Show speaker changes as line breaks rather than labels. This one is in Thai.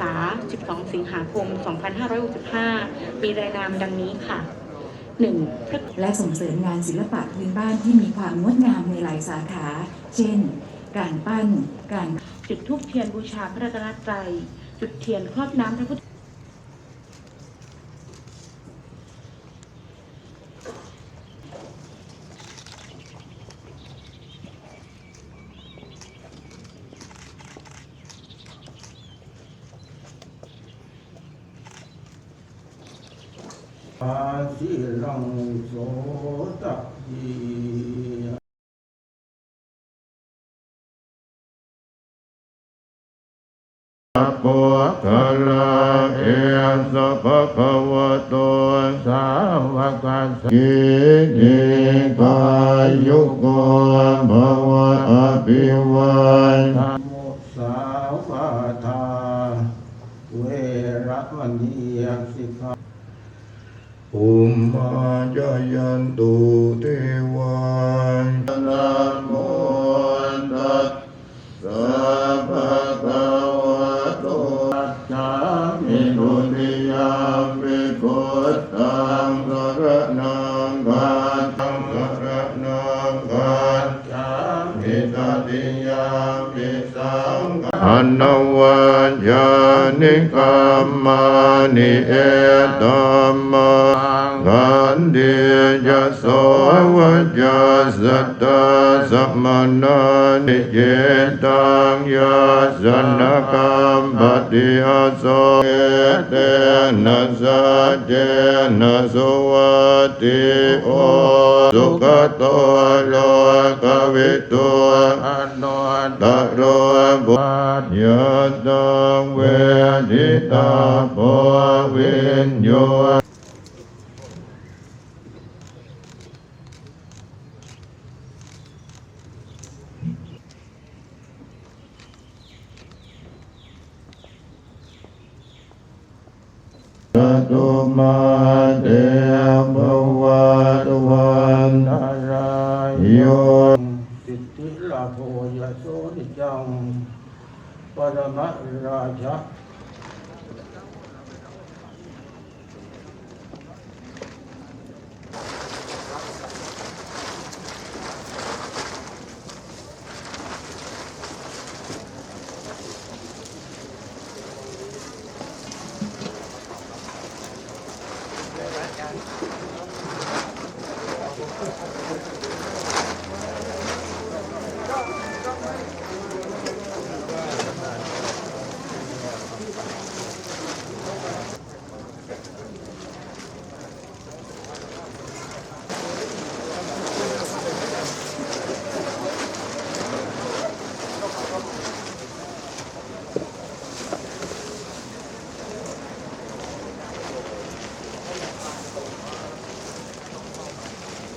ษา 12 สิงหาคม 2565 มีรายนามดังนี้ค่ะ 1. พระ
และส่งเสริมงานศิลปะพื้นบ้านที่มีความงดงามในหลายสาขา เช่น การปั้น การ
จุดธูปเทียนบูชาพระรัตนตรัย จุดเทียนครอบน้ำพระพุทธ
อาสิรังโสตัพพี
ปุคลาเอสภะคะวะโตสาวกสังกิติกายุโกภวะอภิวันท
โมสาวาทาเวระมณีสิกขา
อุมมาจายันตุเทวันนะโมตัสสะภะคะวะโตอะระหะโต มิตติยามิสังฆันวัญญานิกรรมานิเอตัมมังกันเดียโสวัจัสสตตาสัมมานานิเยตังยาสนกรรมปฏิอาโสเอตนะสัจเจนะสุวัติโอสุขโตโลกวิตุ ตตโรบุญญาตังเวทิตาโพวิญโยตุมาเต
ยโสนิจังปรมราชา